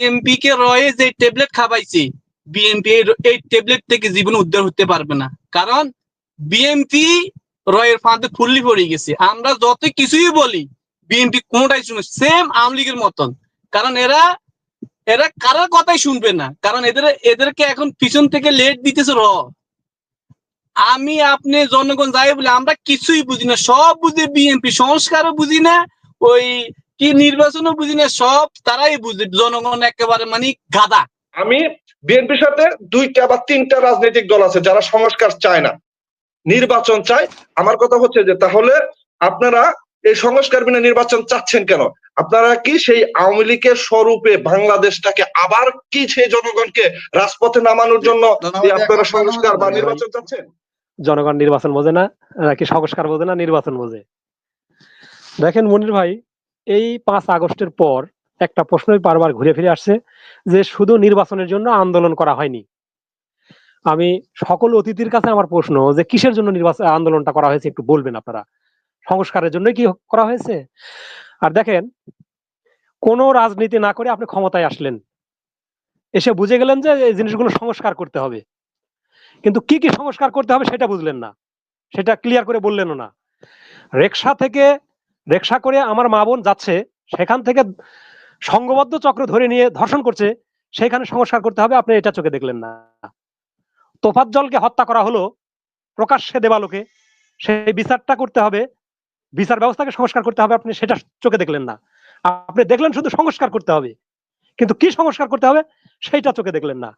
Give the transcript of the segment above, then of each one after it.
BNP কে রয়ে যে ট্যাবলেট খাবাইছে বিএনপি এই ট্যাবলেট থেকে জীবনে উদ্ধার হতে পারবে না। কারণ বিএনপি রয়ের ফাঁদে ফুল্লি পড়ে গেছে। আমরা যত কিছুই বলি বিএনপি কোনটাই শুনে সেম আওয়ামী লীগের মতন। কারণ এরা এরা কারোর কথাই শুনবে না। কারণ এদের, এদেরকে এখন পিছন থেকে লেট দিতেছে র। আমি, আপনি, জনগণ যাই বলে আমরা কিছুই বুঝি না। সব বুঝি বিএনপি সংস্কারও বুঝি না। ওই কি নির্বাচনও বুঝি না সব তারাই বুঝে জনগণ একেবারে মানে গাদা। আমি বিএনপির সাথে দুইটা বা তিনটা রাজনৈতিক দল আছে যারা সংস্কার চায় না নির্বাচন চায়। আমার কথা হচ্ছে যে তাহলে আপনারা এই সংস্কার বিনা নির্বাচন চাচ্ছেন কেন? আপনারা কি সেই আওয়ামী লীগের স্বরূপে বাংলাদেশটাকে আবার কি সেই জনগণকে রাজপথে নামানোর জন্য আপনারা সংস্কার বা নির্বাচন চাচ্ছেন? জনগণ নির্বাচন বোঝে না নাকি সংস্কার বোঝে না নির্বাচন বোঝে? দেখেন মনির ভাই এই পাঁচ আগস্টের পর একটা প্রশ্নই বারবার ঘুরে ফিরে আসছে যে শুধু নির্বাচনের জন্য আন্দোলন করা হয়নি। আমি সকল অতিথির কাছে আমার প্রশ্ন যে কিসের জন্য নির্বাচন, আন্দোলনটা করা হয়েছে একটু বলবেন আপনারা? সংস্কারের জন্য কি করা হয়েছে? আর দেখেন, কোন রাজনীতি না করে আপনি ক্ষমতায় আসলেন। এসে বুঝে গেলেন যে এই জিনিসগুলো সংস্কার করতে হবে। কিন্তু কি কি সংস্কার করতে হবে সেটা বুঝলেন না। সেটা ক্লিয়ার করে বললেনও না। রেকশা থেকে রেকশা করে আমার মা বোন যাচ্ছে, সেখান থেকে সংঘবদ্ধ চক্র ধরে নিয়ে ধর্ষণ করছে, সেখানে সংস্কার করতে হবে, আপনি এটা চোখে দেখলেন না। তোফাজ্জলকে হত্যা করা হলো প্রকাশ্যে দেবালোকে, সেই বিচারটা করতে হবে, বিচার ব্যবস্থাকে সংস্কার করতে হবে, আপনি সেটা চোখে দেখলেন না। আপনি দেখলেন শুধু সংস্কার করতে হবে, কিন্তু কি সংস্কার করতে হবে সেইটা চোখে দেখলেন না।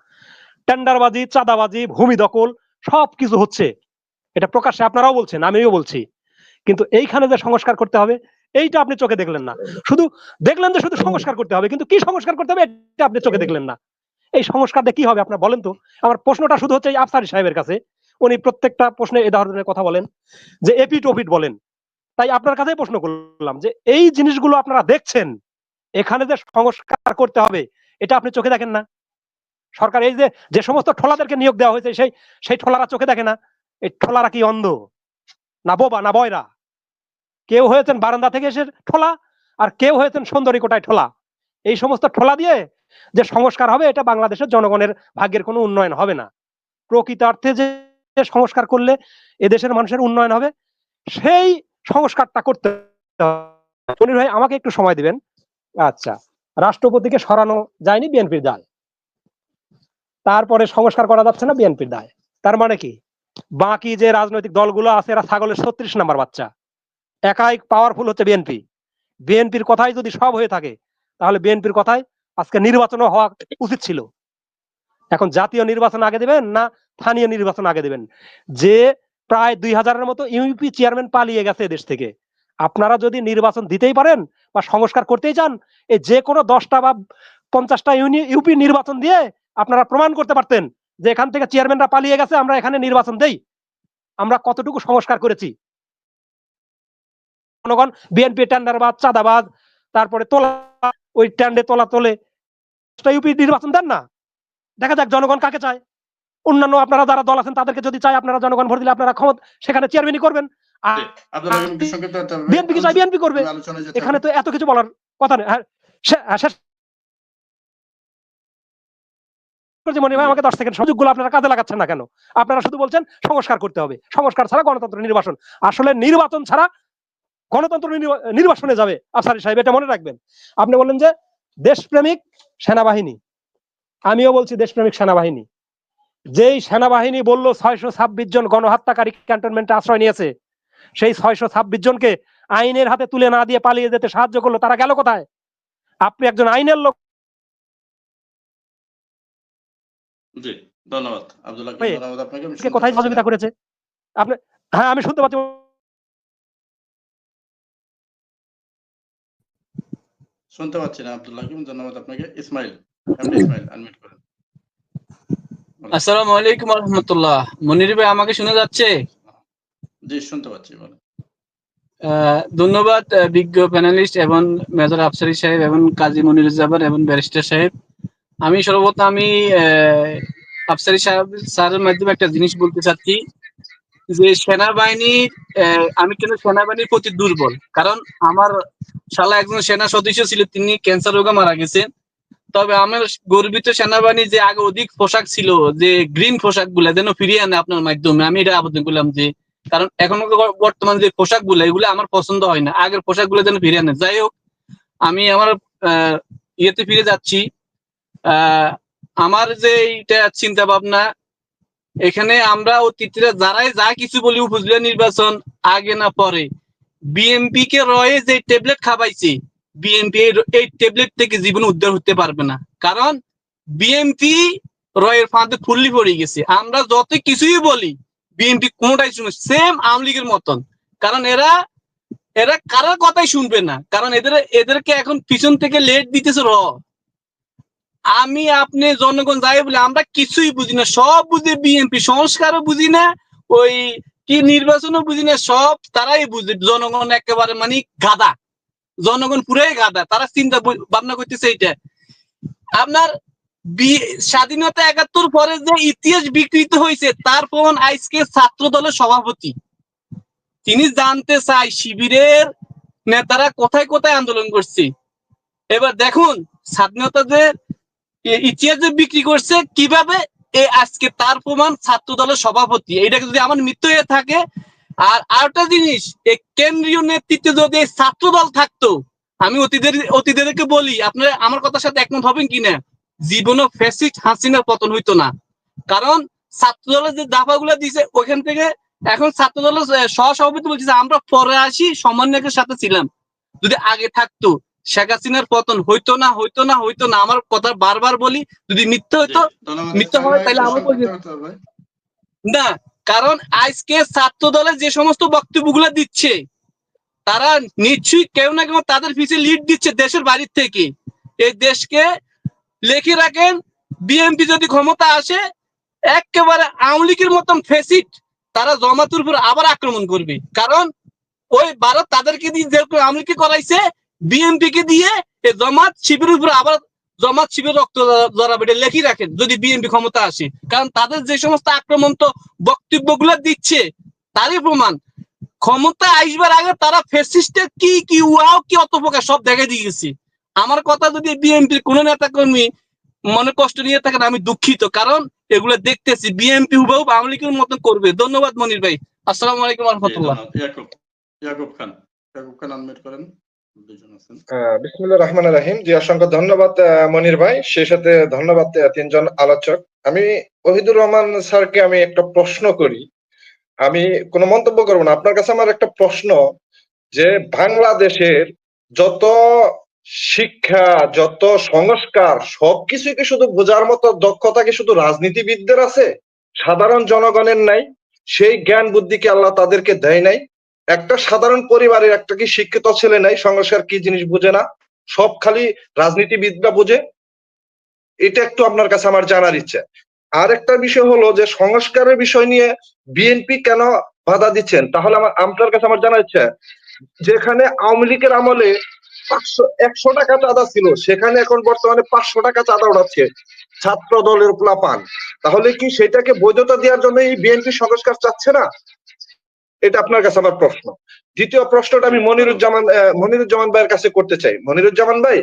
টেন্ডারবাজি, চাঁদাবাজি, ভূমি দখল সব কিছু হচ্ছে। এটা প্রকাশ্যে আপনারাও বলছেন, আমিও বলছি। কিন্তু এইখানে যে সংস্কার করতে হবে, এইটা আপনি চোখে দেখলেন না। শুধু দেখলেন যে শুধু সংস্কার করতে হবে, কিন্তু কি সংস্কার করতে হবে এটা আপনি চোখে দেখলেন না। এই সংস্কারটা কি হবে আপনার বলেন তো? আমার প্রশ্নটা শুধু হচ্ছে এই আফসারি সাহেবের কাছে। উনি প্রত্যেকটা প্রশ্নে এ ধরনের কথা বলেন, যে এপিট ওপিট বলেন। তাই আপনার কাছেই প্রশ্ন করলাম, যে এই জিনিসগুলো আপনারা দেখছেন, এখানে যে সংস্কার করতে হবে, এটা আপনি চোখে দেখেন না? সরকার এই যে যে সমস্ত ঠোলাদেরকে নিয়োগ দেওয়া হয়েছে, সেই সেই ঠোলারা চোখে দেখে না? এই ঠোলারা কি অন্ধ? না বোবা, না বয়রা? কেউ হয়েছেন বারান্দা থেকে এসে ঠোলা, আর কেউ হয়েছেন সুন্দরী কোটায় ঠোলা। এই সমস্ত ঠোলা দিয়ে যে সংস্কার হবে, এটা বাংলাদেশের জনগণের ভাগ্যের কোনো উন্নয়ন হবে না। প্রকৃতার্থে যে সংস্কার করলে এদেশের মানুষের উন্নয়ন হবে, সেই সংস্কারটা করতে হবে। ভাই, আমাকে একটু সময় দিবেন? আচ্ছা রাষ্ট্রপতিকে সরানো যায়নি বিএনপির দায়। তারপরে সংস্কার করা যাচ্ছে না বিএনপির দায়। তার মানে কি? বাকি যে রাজনৈতিক দলগুলো আছে, এরা ছাগলের ছত্রিশ নাম্বার বাচ্চা। একাই পাওয়ারফুল হচ্ছে বিএনপি বিএনপির কথাই যদি সব হয়ে থাকে, তাহলে বিএনপির কথাই আজকে নির্বাচনও হওয়া উচিত ছিল। এখন জাতীয় নির্বাচন আগে দেবেন না স্থানীয় নির্বাচন আগে দেবেন? যে প্রায় দুই হাজারের মতো ইউপি চেয়ারম্যান পালিয়ে গেছে দেশ থেকে। আপনারা যদি নির্বাচন দিতেই পারেন বা সংস্কার করতেই চান এই যে কোনো দশটা বা পঞ্চাশটা ইউপি নির্বাচন দিয়ে আপনারা প্রমাণ করতে পারতেন যে এখান থেকে চেয়ারম্যানরা পালিয়ে গেছে, আমরা এখানে নির্বাচন দেই। আমরা কতটুকু সংস্কার করেছি? জনগণ বিএনপি টেন্ডারবাদ চাঁদাবাদ তারপরে তোলা ওই ট্যান্ডে তোলা তোলে। ইউপি নির্বাচন দেন না। দেখা যাক জনগণ কাকে চায়। অন্যান্য আপনারা যারা দল আছেন তাদেরকে যদি চায় আপনারা জনগণ ভোট দিলে আপনারা ক্ষমতা সেখানে চেয়ারম্যানই করবেন। বিএনপি কি চাই বিএনপি করবে। এখানে তো এত কিছু বলার কথা নেই। হ্যাঁ শে- হ্যাঁ, মনে হয় আমাকে দশ সেকেন্ড সুযোগগুলো আপনারা কাজে লাগাচ্ছেন না কেন? আপনারা শুধু বলছেন সংস্কার করতে হবে। সংস্কার ছাড়া গণতন্ত্র নির্বাচন আসলে নির্বাচন ছাড়া গণতন্ত্র নির্বা- নির্বাচনে যাবে আফসারি সাহেব এটা মনে রাখবেন। আপনি বললেন যে দেশপ্রেমিক সেনাবাহিনী। আমিও বলছি দেশপ্রেমিক সেনাবাহিনী। যেই সেনাবাহিনী বলল ছয়শো ছাব্বিশ জন গণহত্যাকারী ক্যান্টনমেন্টে আশ্রয় নিয়েছে সেই ছয়শো ছাব্বিশ জনকে আইনের হাতে তুলে না দিয়ে পালিয়ে যেতে সাহায্য করল তারা গেল কোথায়? আপনি একজন আইনের লোক ধন্যবাদ। কোথায় সহযোগিতা করেছে? আপনি হ্যাঁ আমি শুনতে পাচ্ছি। শুনতে পাচ্ছি না আব্দুল্লাহ হাকিম ধন্যবাদ আপনাকে। ইসমাইল ইসমাইল আনমিউট করেন। আসসালামু আলাইকুম রহমতুল্লাহ মনির ভাই আমাকে শোনা যাচ্ছে? জি শুনতে পাচ্ছি বলেন। ধন্যবাদ বিজ্ঞ প্যানেলিস্ট এবং মেজর আফসারি সাহেব এবং কাজী মনিরুজ্জামান এবং ব্যারিস্টার সাহেব। আমি সর্বপ্রথম আমি আফসারি সাহেব স্যারের মাধ্যমে একটা জিনিস বলতে চাচ্ছি। যে সেনাবাহিনী আমি কেন সেনাবাহিনীর প্রতি দুর্বল। কারণ আমার শালা একজন সেনা সদস্য ছিল, তিনি ক্যান্সার রোগে মারা গেছেন তবে আমার গর্বিত সেনাবাহিনী যে আগে অধিক পোশাক ছিল, যে গ্রিন পোশাকগুলা যেন ফিরিয়ে আনে আপনার মাধ্যমে, আমি এটা আবেদন করলাম যে, কারণ এখন বর্তমান যে পোশাকগুলা এগুলো আমার পছন্দ হয় না। আগের পোশাকগুলো যেন ফিরিয়ে আনে। যাই হোক, আমি আমার ইয়েতে ফিরে যাচ্ছি। আমার যে এইটা চিন্তা ভাবনা এখানে আমরা অতীতরা যারাই যা কিছু বলি উপজেলা নির্বাচন, আগে না পরে। বিএমপি কে রয়ে যে ট্যাবলেট খাবাইছে বিএনপি এই ট্যাবলেট থেকে জীবন উদ্ধার হতে পারবে না। কারণ বিএনপি রয়ের ফাঁদে ফুল্লি পড়ে গেছে। আমরা যত কিছুই বলি বিএনপি কোনোটাই শুনে সেম আওয়ামী লীগের মতন। কারণ এরা এরা কারোর কথাই শুনবে না। কারণ এদের এদেরকে এখন পিছন থেকে লেট দিতেছে র। আমি আপনি জনগণ যাই বলে, আমরা কিছুই বুঝি না। সব বুঝে বিএনপি সংস্কারও বুঝি না, ওই কি নির্বাচনও বুঝি না, সব তারাই বুঝে। জনগণ একেবারে মানে গাদা। জনগণ পুরাই গাদা, তারা চিন্তা ভাবনা করতেছে এইটা। আপনার স্বাধীনতা একাত্তর পরে যে ইতিহাস বিকৃত হয়েছে, তার প্রমাণ আজকে ছাত্র দলের সভাপতি। তিনি জানতে চাই, শিবিরের নেতারা কোথায় কোথায় আন্দোলন করছে। এবার দেখুন, স্বাধীনতা যে এ- ইতিহাস বিক্রি করছে, কীভাবে এই আজকে তার প্রমাণ ছাত্র দলের সভাপতি? এটাকে যদি আমার মৃত্যু হয়ে থাকে। আর আরেকটা জিনিস এই কেন্দ্রীয় নেতৃত্বে যদি ছাত্র দল থাকতো, আমি অতীতের, অতীতেরকে বলি, আপনারা আমার কথার সাথে একমত হবেন কিনা জীবনও ফেসিস্ট হাসিনার পতন হইতো না। কারণ ছাত্র দলের যে দাফাগুলো দিছে ওখান থেকে এখন ছাত্র দলের সহসভাপতি বলছে আমরা পরে আসি, সমন্বয়কের সাথে ছিলাম। যদি আগে থাকতো। শেখ হাসিনার পতন হইতো না হইতো না হইতো না আমার কথা বারবার বলি যদি মিথ্যে হইতো মিথ্যা হয় তাহলে আমার। না কারণ আজকে ছাত্র দলের যে সমস্ত বক্তব্যগুলো দিচ্ছে তারা নিশ্চয়ই কেউ না কেউ তাদের পিছিয়ে লিড দিচ্ছে দেশের বাড়ির থেকে। এই দেশকে লেখে রাখেন বিএনপি যদি ক্ষমতা আসে একেবারে আওয়ামী লীগের মতন ফেসিট তারা জমাতুর উপর আবার আক্রমণ করবে। কারণ ওই ভারত তাদেরকে দিয়ে যেরকম আওয়ামী লীগকে করাইছে বিএনপি কে দিয়ে এই জমাত শিবিরের উপর আবার জমাত শিবির রক্ত জড়াবে এটা লেখি রাখেন যদি বিএনপি ক্ষমতা আসে। কারণ তাদের যে সমস্ত আক্রমণ তো বক্তব্যগুলো দিচ্ছে তারই প্রমাণ। ক্ষমতা আসবার আগে তারা ফেসিস্টের কি কি ওয়াও কি অত প্রকার সব দেখা দিয়ে গেছে আমার কথা যদি বিএনপির কোন নেতা কর্মী মনে কষ্ট নিয়ে থাকেন আমি দুঃখিত। কারণ এগুলো দেখতেছি বিএনপি হুবাহু আওয়ামী লীগের মতন করবে। ধন্যবাদ মনির ভাই। আসসালামু আলাইকুম রহমতুল্লাহ। ইয়াকুব ইয়াকুব খান ইয়াকুব খান আনমিউট করেন। বিসমুল্লাহ রহমান রাহিম। জি, অসংখ্য ধন্যবাদ মনির ভাই। সেই সাথে ধন্যবাদ তিনজন আলোচক। আমি ওহিদুর রহমান স্যারকে আমি একটা প্রশ্ন করি। আমি কোনো মন্তব্য করব না। আপনার কাছে আমার একটা প্রশ্ন যে, বাংলাদেশের যত শিক্ষা, যত সংস্কার সবকিছু কি শুধু বোঝার মতো দক্ষতা কি শুধু রাজনীতিবিদদের আছে? সাধারণ জনগণের নাই। সেই জ্ঞান বুদ্ধি কি আল্লাহ তাদেরকে দেয় নাই। একটা সাধারণ পরিবারের একটা কি শিক্ষিত ছেলে নাই, সংস্কার কি জিনিস বুঝে না, সব খালি রাজনীতিবিদরা বুঝে? এটা একটু আপনার কাছে আমার জানার ইচ্ছে। আর একটা বিষয় হলো যে সংস্কারের বিষয় নিয়ে বিএনপি কেন বাধা দিচ্ছেন? তাহলে আমার, আপনার কাছে আমার জানার ইচ্ছে, যেখানে আওয়ামী লীগের আমলে পাঁচশো, একশো টাকা চাঁদা ছিল, সেখানে এখন বর্তমানে পাঁচশো টাকা চাঁদা উঠাচ্ছে ছাত্র দলের পান তাহলে কি সেটাকে বৈধতা দেওয়ার জন্য এই বিএনপি সংস্কার চাচ্ছে না? এটা আপনার কাছে আমার প্রশ্ন। দ্বিতীয় প্রশ্নটা আমি মনিরুজ্জামান মনিরুজ্জামান ভাইয়ের কাছে করতে চাই। মনিরুজ্জামান ভাই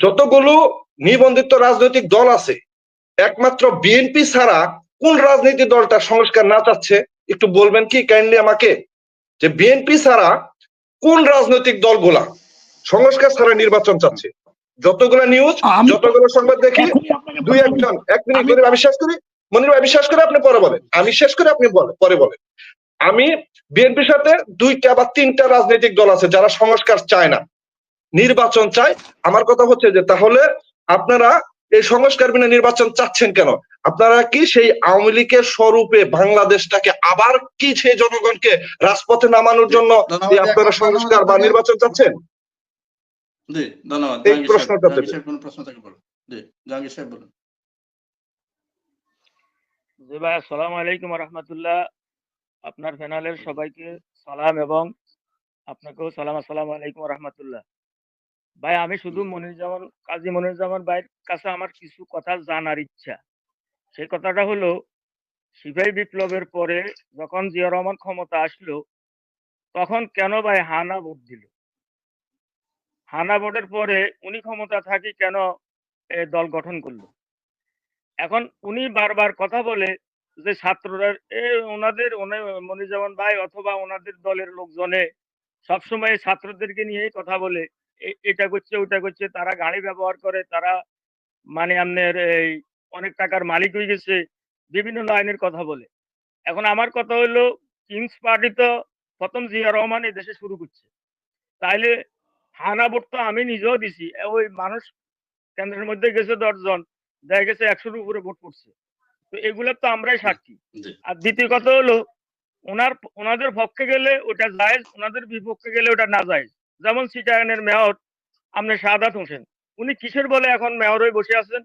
যতগুলো নিবন্ধিত রাজনৈতিক দল আছে একমাত্র বিএনপি ছাড়া কোন রাজনৈতিক দলটা সংস্কার না চাচ্ছে? একটু বলবেন কি কাইন্ডলি আমাকে? যে বিএনপি ছাড়া কোন রাজনৈতিক দলগুলা সংস্কার ছাড়া নির্বাচন চাচ্ছে? যতগুলো নিউজ যতগুলো সংবাদ দেখি দুই একজন। এক মিনিট মনির আমি শেষ করি? মনির ভাই, আমি শেষ করে আপনি পরে বলেন। আমি শেষ করে আপনি পরে বলেন। আমি বিএনপির সাথে দুইটা বা তিনটা রাজনৈতিক দল আছে যারা সংস্কার চায় না নির্বাচন চায়। আমার কথা হচ্ছে যে তাহলে আপনারা এই সংস্কার বিনা নির্বাচন চাচ্ছেন কেন? আপনারা কি সেই আওয়ামী লীগের স্বরূপে বাংলাদেশটাকে আবার কি সেই জনগণকে রাজপথে নামানোর জন্য আপনারা সংস্কার বা নির্বাচন চাচ্ছেন? জি ধন্যবাদ। এই প্রশ্নটা প্রশ্ন থাকে বলুন। জি জাহাঙ্গীর সাহেব বলুন। জি ভাই আসসালামু আলাইকুম রহমতুল্লাহ। আপনার প্যানেলের সবাইকে সালাম এবং আপনাকেও সালাম আসসালামু আলাইকুম রহমতুল্লাহ। ভাই আমি শুধু মনিরুজ্জামান কাজী মনিরুজ্জামান ভাইয়ের কাছে আমার কিছু কথা জানার ইচ্ছা। সেই কথাটা হলো সিপাহী বিপ্লবের পরে যখন জিয়া রহমান ক্ষমতা আসলো তখন কেন ভাই হানা ভোট দিল? হানা ভোটের পরে উনি ক্ষমতা থাকি কেন এ, দল গঠন করল? এখন উনি বারবার কথা বলে যে ছাত্ররা, এ ওনাদের ওনা- মনিরুজ্জামান ভাই অথবা ওনাদের দলের লোকজনে সবসময় ছাত্রদেরকে নিয়েই কথা বলে এটা করছে ওটা করছে, তারা গাড়ি ব্যবহার করে, তারা মানে আপনার এই অনেক টাকার মালিক হয়ে গেছে, বিভিন্ন লাইনের কথা বলে। এখন আমার কথা হলো, কিংস পার্টি তো প্রথম জিয়া রহমান এই দেশে শুরু করছে। তাইলে হানা ভোট তো আমি নিজেও দিছি ওই মানুষ কেন্দ্রের মধ্যে গেছে দশজন, দেখা গেছে একশোর উপরে ভোট পড়ছে। তো এগুলো তো আমরাই সাক্ষী। আর দ্বিতীয় কথা হলো ওনার ওনাদের পক্ষে গেলে ওটা জায়েজ ওনাদের বিপক্ষে গেলে ওটা না জায়েজ। যেমন সিটাগানের মেয়র আপনার শাহাদাত হোসেন উনি কিসের বলে এখন মেয়র হয়ে বসে আছেন?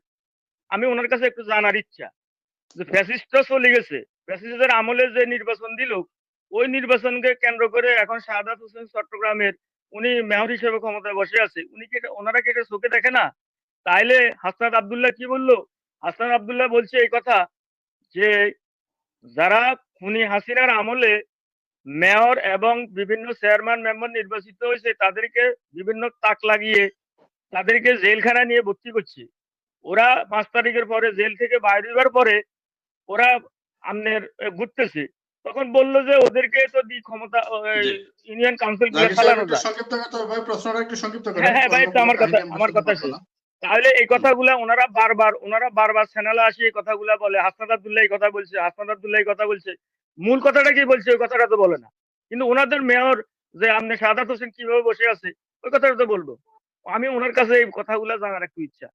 আমি ওনার কাছে একটু জানার ইচ্ছা যে ফ্যাসিস্টটা চলে গেছে ফ্যাসিস্টের আমলে যে নির্বাচন দিল ওই নির্বাচনকে কেন্দ্র করে এখন শাহাদাত হোসেন চট্টগ্রামের উনি মেয়র হিসেবে ক্ষমতায় বসে আছে। উনি কি ওনারা কি এটা চোখে দেখে না? তাইলে হাসনাত আবদুল্লাহ কি বলল? হাসনাত আবদুল্লাহ বলছে এই কথা যে যারা খুনি হাসিনার আমলে মেয়র এবং বিভিন্ন চেয়ারম্যান মেম্বার নির্বাচিত হয়েছে তাদেরকে বিভিন্ন তাক লাগিয়ে তাদেরকে জেলখানা নিয়ে ভর্তি করছে। ওরা পাঁচ তারিখের পরে জেল থেকে বাইরে হবার পরে ওরা আমনের ঘুরতেছে। তখন বলল যে ওদেরকে তো দি ক্ষমতা ইউনিয়ন কাউন্সিল চালানো একটু যায়। সংক্ষিপ্ত ভাই প্রশ্নটা একটু সংক্ষিপ্ত হ্যাঁ, হ্যাঁ, ভাই, তো আমার কথা- আমি আমার কথা তাহলে এই কথাগুলা ওনারা বারবার ওনারা বারবার চ্যানেলে আসি এই কথাগুলা বলে হাসনাদ আব্দুল্লাহ এই কথা বলছে হাসনাদ আব্দুল্লাহ এই কথা বলছে। মূল কথাটা কি বলছে, ওই কথাটা তো বলে না। কিন্তু ওনাদের মেয়র যে আপনি সাদাত হোসেন কীভাবে বসে আছে, ওই কথাটা তো বলব। আমি ওনার কাছে এই কথাগুলা জানার একটু ইচ্ছা।